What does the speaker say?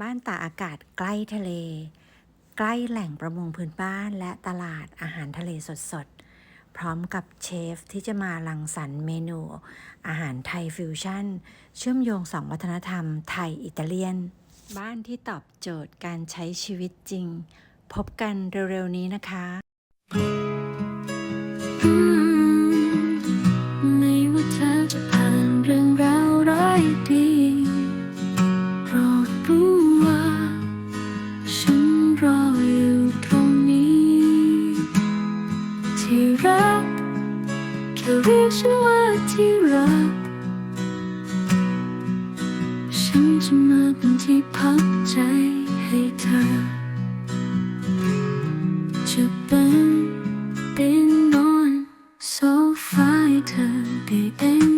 บ้านตากอากาศใกล้ทะเล ใกล้แหล่งประมงพื้นบ้านและตลาดอาหารทะเลสดๆ พร้อมกับเชฟที่จะมารังสรรค์เมนู อาหารไทยฟิวชั่น เชื่อมโยงสองวัฒนธรรมไทยอิตาเลียน บ้านที่ตอบโจทย์การใช้ชีวิตจริง พบกันเร็วๆนี้นะคะไที่รักแค่เรียกฉันว่าที่รัก ฉันจะมาเป็นที่พักใจให้เธอ จะเป็นเป็นนอนโซฟาให้เธอได้เอง